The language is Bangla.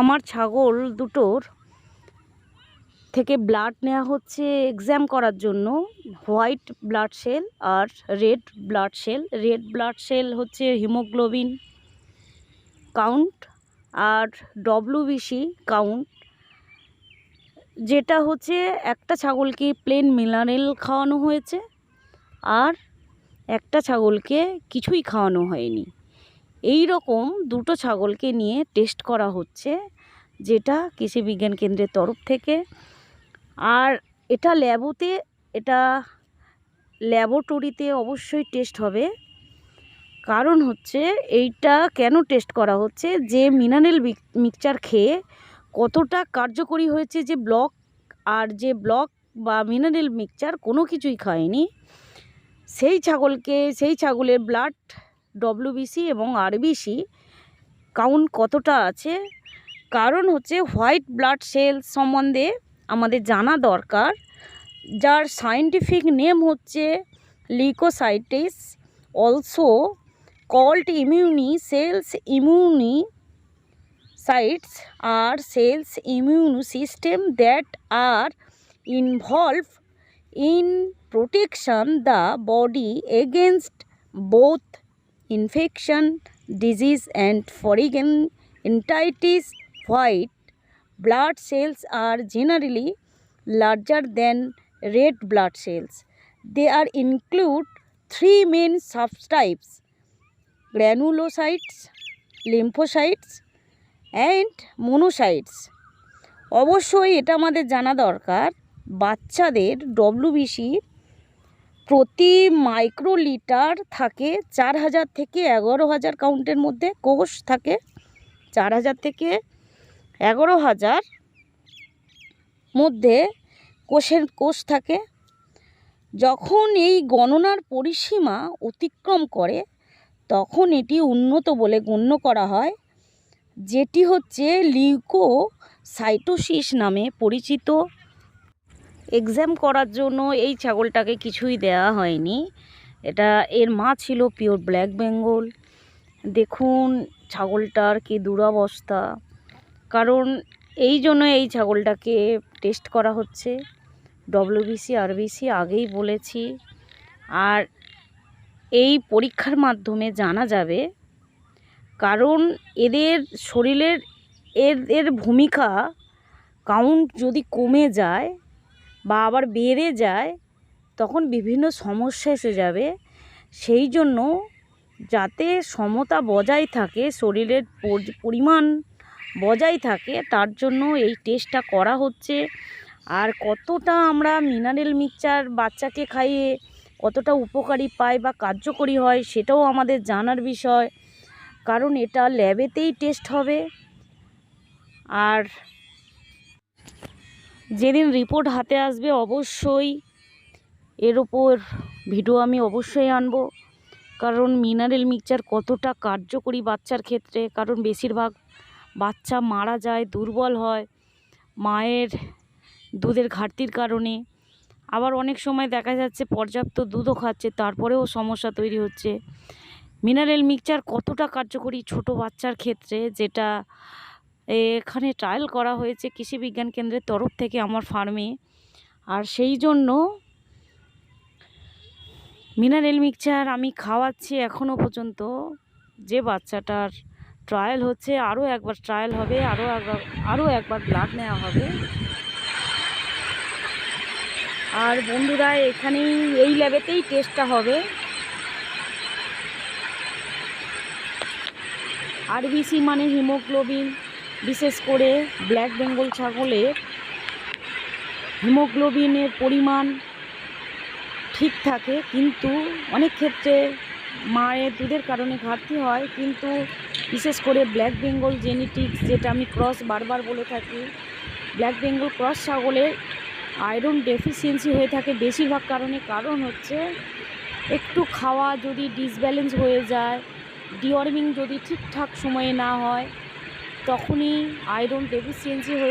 আমার ছাগল দুটোর থেকে ব্লাড নেওয়া হচ্ছে এক্সাম করার জন্য। হোয়াইট ব্লাড সেল আর red blood cell red blood cell হচ্ছে হিমোগ্লোবিন কাউন্ট আর ডব্লিউবিসি কাউন্ট যেটা হচ্ছে একটা ছাগলকে প্লেন মিনারেল খাওয়ানো হয়েছে আর একটা ছাগলকে কিছুই খাওয়ানো হয়নি। এই রকম দুটো ছাগলকে নিয়ে টেস্ট করা হচ্ছে, যেটা কৃষি বিজ্ঞান কেন্দ্রের তরফ থেকে। আর এটা ল্যাবোতে, এটা ল্যাবরেটরিতে অবশ্যই টেস্ট হবে। কারণ হচ্ছে, এইটা কেন টেস্ট করা হচ্ছে? যে মিনারেল মিক্সচার খেয়ে কতটা কার্যকরী হয়েছে যে ব্লক, আর যে ব্লক বা মিনারেল মিক্সচার কোনো কিছুই খায়নি, সেই ছাগলকে, সেই ছাগলের ব্লাড ডব্লিউবিসি এবং আরবিসি কাউন্ট কতটা আছে? কারণ হচ্ছে হোয়াইট ব্লাড সেল সম্বন্ধে আমাদের জানা দরকার। যার সায়েন্টিফিক নেম হচ্ছে leukocytes also called immune cells immunocytes are cells immune system that are involve in protection the body against both infection, disease and foreign entities. White blood cells are generally larger than red blood cells. They are include three main subtypes granulocytes, lymphocytes and monocytes. অবশ্যই এটা আমাদের জানা দরকার বাচ্চাদের ডব্লিউবিসি প্রতি মাইক্রোলিটার থাকে চার হাজার থেকে এগারো হাজার কাউন্টের মধ্যে, কোষ থাকে চার হাজার থেকে এগারো হাজার মধ্যে কোষের কোষ থাকে। যখন এই গণনার পরিসীমা অতিক্রম করে, তখন এটি উন্নত বলে গণ্য করা হয়, যেটি হচ্ছে লিউকোসাইটোসিস নামে পরিচিত। এক্সাম করার জন্য এই ছাগলটাকে কিছুই দেওয়া হয়নি। এটা এর মা ছিল পিওর ব্ল্যাক বেঙ্গল দেখুন ছাগলটার কি দুরাবস্থা। কারণ এই জন্য এই ছাগলটাকে টেস্ট করা হচ্ছে। ডব্লিউবিসি আরবিসি আগেই বলেছি। আর এই পরীক্ষার মাধ্যমে জানা যাবে, কারণ এদের শরীরের এদের ভূমিকা কাউন্ট যদি কমে যায় বা আবার বেড়ে যায়, তখন বিভিন্ন সমস্যা এসে যাবে। সেই জন্য যাতে সমতা বজায় থাকে, শরীরের পরিমাণ বজায় থাকে, তার জন্য এই টেস্টটা করা হচ্ছে। আর কতটা আমরা মিনারেল মিক্সচার বাচ্চাকে খাইয়ে কতটা উপকারী পাই বা কার্যকরী হয়, সেটাও আমাদের জানার বিষয়। কারণ এটা ল্যাবেতেই টেস্ট হবে। আর যেদিন রিপোর্ট হাতে আসবে অবশ্যই এর ওপর ভিডিও আমি অবশ্যই আনব। কারণ মিনারেল মিক্সচার কতটা কার্যকরী বাচ্চার ক্ষেত্রে, কারণ বেশিরভাগ বাচ্চা মারা যায়, দুর্বল হয় মায়ের দুধের ঘাটতির কারণে। আবার অনেক সময় দেখা যাচ্ছে পর্যাপ্ত দুধও খাচ্ছে, তারপরেও সমস্যা তৈরি হচ্ছে। মিনারেল মিক্সচার কতটা কার্যকরী ছোট বাচ্চার ক্ষেত্রে, যেটা এখানে ট্রায়াল করা হয়েছে কৃষি বিজ্ঞান কেন্দ্রের তরফ থেকে আমার ফার্মে আর সেই জন্য মিনারেল মিক্সচার আমি খাওয়াচ্ছি এখনও পর্যন্ত। যে বাচ্চাটার ট্রায়াল হচ্ছে আরও একবার ট্রায়াল হবে আরও একবার আরও একবার ব্লাড নেওয়া হবে। আর বন্ধুরা, এখানেই এই ল্যাবেতেই টেস্টটা হবে। আরবিসি মানে হিমোগ্লোবিন বিশেষ করে ব্ল্যাক বেঙ্গল ছাগলের হিমোগ্লোবিনের পরিমাণ ঠিক থাকে, কিন্তু অনেক ক্ষেত্রে মায়ের দুধের কারণে ঘাটতি হয়, কিন্তু বিশেষ করে ব্ল্যাক বেঙ্গল জেনেটিক্স, যেটা আমি ক্রস বারবার বলে থাকি, ব্ল্যাক বেঙ্গল ক্রস ছাগলের আয়রন ডেফিসিয়েন্সি হয়ে থাকে বেশিরভাগ কারণে। কারণ হচ্ছে একটু খাওয়া যদি ডিসব্যালেন্স হয়ে যায়, ডিওয়ার্মিং যদি ঠিকঠাক সময়ে না হয় তখনই আয়রন ডেফিসিয়েন্সি হয়ে